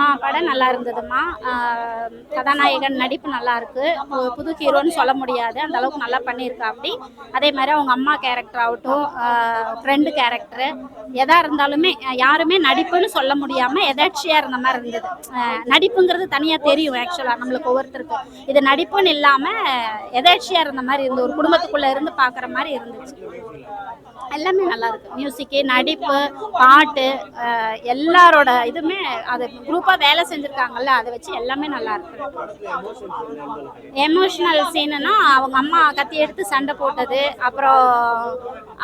ஆ படம் நல்லா இருந்ததுமா கதாநாயகன் நடிப்பு நல்லா இருக்கு. புது ஹீரோன்னு சொல்ல முடியாது. அந்த அளவுக்கு நல்லா பண்ணியிருக்கா அப்படி அதே மாதிரி அவங்க அம்மா கேரக்டர் ஆகட்டும் ஃப்ரெண்டு கேரக்டரு எதா இருந்தாலுமே யாருமே நடிப்புன்னு சொல்ல முடியாம எதாச்சியா இருந்த மாதிரி இருந்தது. நடிப்புங்கிறது தனியா தெரியும் ஆக்சுவலா நம்மளுக்கு ஒவ்வொருத்தருக்கும் இது நடிப்புன்னு இல்லாம எதாச்சியா இருந்த மாதிரி இருந்து ஒரு குடும்பத்துக்குள்ள இருந்து பாக்குற மாதிரி இருந்துச்சு. எல்லாமே நல்லா இருக்கு. மியூசிக்கு நடிப்பு பாட்டு எல்லாரோட இதுவுமே அது குரூப்பா வேலை செஞ்சிருக்காங்கல்ல அதை வச்சு எல்லாமே நல்லா இருக்கு. எமோஷனல் சீனுனா அவங்க அம்மா கத்தி எடுத்து சண்டை போட்டது அப்புறம்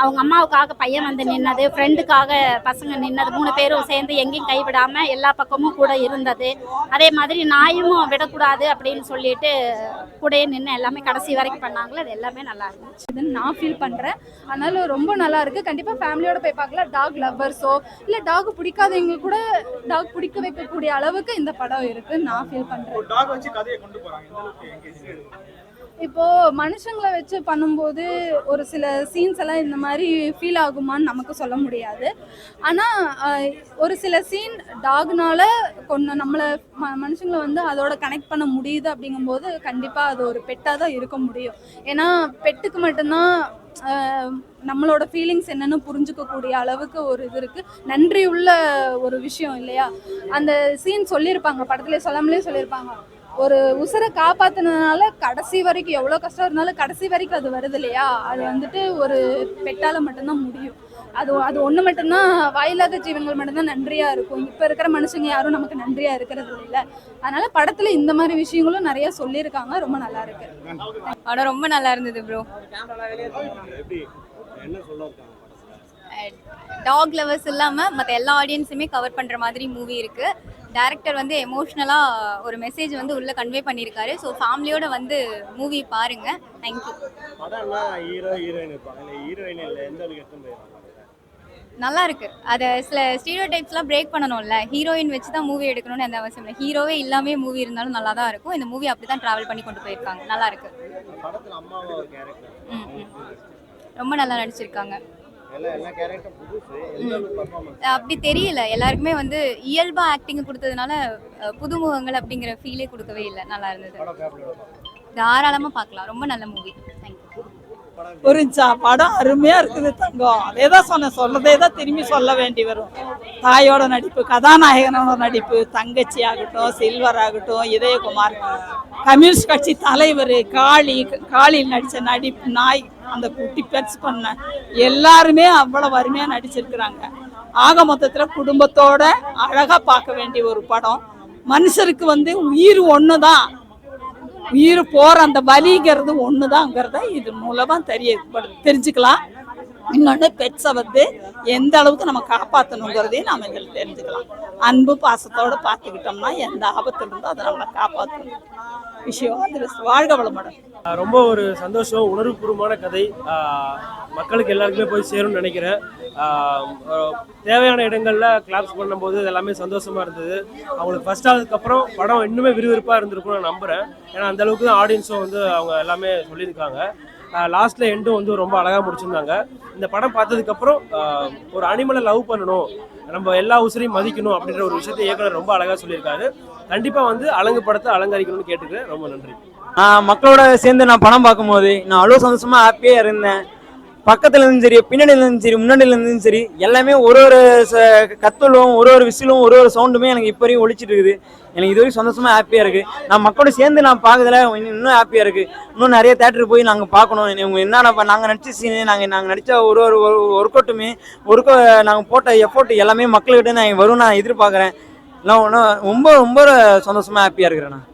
அவங்க அம்மாவுக்காக பையன் வந்து நின்னது ஃப்ரெண்டுக்காக பசங்க நின்னது மூணு பேரும் சேர்ந்து எங்கேயும் கைவிடாம எல்லா பக்கமும் கூட இருந்தது. அதே மாதிரி நாயும் விடக்கூடாது அப்படின்னு சொல்லிட்டு கூடயே நின்று எல்லாமே கடைசி வரைக்கும் பண்ணாங்களே அது எல்லாமே நல்லா இருந்துச்சு. நான் ஃபீல் பண்றேன். அதனால ரொம்ப நல்லா இருக்கு கண்டிப்பா ஃபேமிலியோட போய் பார்க்கலாம். டாக் லவ்வர்ஸோ இல்ல டாக் பிடிக்காதவங்க கூட டாக் பிடிக்க வைக்கக்கூடிய அளவுக்கு இந்த படம் இருக்கு நான் ஃபீல் engaging. இப்போ மனுஷங்களை வச்சு பண்ணும்போது ஒரு சில சீன்ஸ் எல்லாம் இந்த மாதிரி ஃபீல் ஆகுமான்னு நமக்கு சொல்ல முடியாது. ஆனால் ஒரு சில சீன் டாக்னால கொண்டு நம்மளை ம மனுஷங்களை வந்து அதோட கனெக்ட் பண்ண முடியுது அப்படிங்கும்போது கண்டிப்பாக அது ஒரு பெட்டாக தான் இருக்க முடியும். ஏன்னா பெட்டுக்கு மட்டும்தான் நம்மளோட ஃபீலிங்ஸ் என்னன்னு புரிஞ்சுக்கக்கூடிய அளவுக்கு ஒரு இது இருக்கு. நன்றி உள்ள ஒரு விஷயம் இல்லையா? அந்த சீன் சொல்லியிருப்பாங்க படத்துல சொல்லாமலே சொல்லியிருப்பாங்க. ஒரு உசுரை காப்பாத்துனதுனால கடைசி வரைக்கும் எவ்வளோ கஷ்டம் இருந்தாலும் கடைசி வரைக்கும் அது வருது இல்லையா? அது வந்துட்டு ஒரு பெட்டால மட்டும்தான் முடியும். அது அது ஒன்று மட்டும்தான் வாயில்லாத ஜீவன்கள் மட்டும்தான் நன்றியா இருக்கும். இப்போ இருக்கிற மனுஷங்க யாரும் நமக்கு நன்றியா இருக்கிறது இல்லை. அதனால படத்துல இந்த மாதிரி விஷயங்களும் நிறைய சொல்லியிருக்காங்க. ரொம்ப நல்லா இருக்கு. படம் ரொம்ப நல்லா இருந்தது ப்ரோ டாக் லவர்ஸ் இல்லாமல் மற்ற எல்லா ஆடியன்ஸுமே கவர் பண்ணுற மாதிரி மூவி இருக்கு. டேரக்டர் வந்து எமோஷ்னலாக ஒரு மெசேஜ் வந்து உள்ளே கன்வே பண்ணியிருக்காரு ஸோ ஃபேமிலியோட வந்து மூவி பாருங்க. தேங்க்யூ ஹீரோ ஹீரோயின் நல்லா இருக்கு. அதை சில ஸ்டீரியோ டைப்ஸ்லாம் பிரேக் பண்ணணும்ல. ஹீரோயின் வச்சு தான் மூவி எடுக்கணும்னு எந்த அவசியம் இல்லை. ஹீரோவே இல்லாமே மூவி இருந்தாலும் நல்லா தான் இருக்கும். இந்த மூவி அப்படி தான் ட்ராவல் பண்ணி கொண்டு போயிருக்காங்க. நல்லா இருக்கு. ரொம்ப நல்லா நடிச்சிருக்காங்க. அப்படி தெரியல. எல்லாருக்குமே வந்து இயல்பா ஆக்டிங் கொடுத்ததுனால புதுமுகங்கள் அப்படிங்கிற ஃபீலே கொடுக்கவே இல்லை. நல்லா இருந்தது. தாராளமா பார்க்கலாம். ரொம்ப நல்ல மூவி புரிஞ்சா படம் அருமையா இருக்குது தங்கம். அதே தான் சொன்னேன் சொல்றதே தான் திரும்பி சொல்ல வேண்டி வரும். தாயோட நடிப்பு கதாநாயகனோட நடிப்பு தங்கச்சி ஆகட்டும் சில்வர் ஆகட்டும் இதயகுமார். கம்யூனிஸ்ட் கட்சி தலைவர் காளி காளியில் நடிச்ச நடிப்பு நாய் அந்த குட்டி பெட்ஸ் பண்ண. எல்லாருமே அவ்வளோ வறுமையாக நடிச்சிருக்கிறாங்க. ஆக மொத்தத்தில் குடும்பத்தோட அழகாக பார்க்க வேண்டிய ஒரு படம். மனுஷருக்கு வந்து உயிர் ஒன்று தான் உயிர் போகிற அந்த வலிங்கிறது ஒண்ணுதாங்கிறத இது மூலமாக தெரிய தெரிஞ்சுக்கலாம். இன்னொன்று பெட்ஸை வந்து எந்த அளவுக்கு நம்ம காப்பாற்றணுங்கிறதையும் நாம இதில் தெரிஞ்சுக்கலாம். அன்பு பாசத்தோடு பார்த்துக்கிட்டோம்னா எந்த ஆபத்துல இருந்தோ அதை நம்மளை காப்பாற்றணும். விஷயம் வாழ்க வளமுடன். ரொம்ப ஒரு சந்தோஷம் உணர்வுபூர்வமான கதை. மக்களுக்கு எல்லாருக்குமே போய் சேரும்னு நினைக்கிறேன். தேவையான இடங்களில் கிளாப்ஸ் பண்ணும்போது இது எல்லாமே சந்தோஷமா இருந்தது. அவங்களுக்கு ஃபர்ஸ்ட் ஆனதுக்கப்புறம் படம் இன்னுமே விறுவிறுப்பாக இருந்திருக்கும்னு நான் நம்புறேன். ஏன்னா அந்த அளவுக்கு தான் ஆடியன்ஸும் வந்து அவங்க எல்லாமே சொல்லியிருக்காங்க. லாஸ்ட்ல எண்டும் வந்து ரொம்ப அழகாக முடிச்சிருந்தாங்க. இந்த படம் பார்த்ததுக்கப்புறம் ஒரு அனிமலை லவ் பண்ணணும் நம்ம எல்லா உசுரையும் மதிக்கணும் அப்படின்ற ஒரு விஷயத்தை இயக்குனர் ரொம்ப அழகாக சொல்லியிருக்காரு. கண்டிப்பாக வந்து அலங்கு படத்தை அலங்கரிக்கணும்னு கேட்டுக்கிறேன் ரொம்ப நன்றி. மக்களோட சேர்ந்து நான் படம் பார்க்கும்போது நான் அவ்வளோ சந்தோஷமா ஹாப்பியாக இருந்தேன். பக்கத்துல இருந்தும் சரி பின்னாடியில இருந்தும் சரி முன்னாடியில இருந்தும் சரி எல்லாமே ஒரு ஒரு ச- கத்தலும் ஒரு ஒரு விசிலும் ஒரு ஒரு சவுண்டுமே எனக்கு இப்போ வரையும் ஒழிச்சிட்டு இருக்குது. எனக்கு இது வரைக்கும் சந்தோஷமா ஹாப்பியாக இருக்கு. நான் மக்களோட சேர்ந்து நான் பார்க்கறதுல இன்னும் இன்னும் ஹாப்பியாக இருக்கு. இன்னும் நிறைய தேட்டருக்கு போய் நாங்கள் பார்க்கணும். இவங்க என்னென்ன நாங்கள் நடிச்ச சீனு நாங்கள் நாங்கள் நடித்த ஒரு ஒரு ஒர்க் அவுட்டுமே ஒர்க் நாங்கள் போட்ட எஃபோர்ட் எல்லாமே மக்கள்கிட்ட நான் வரும் நான் எதிர்பார்க்குறேன். நான் ஒன்றும் ரொம்ப ரொம்ப சந்தோஷமா ஹாப்பியாக இருக்கிறேன் நான்.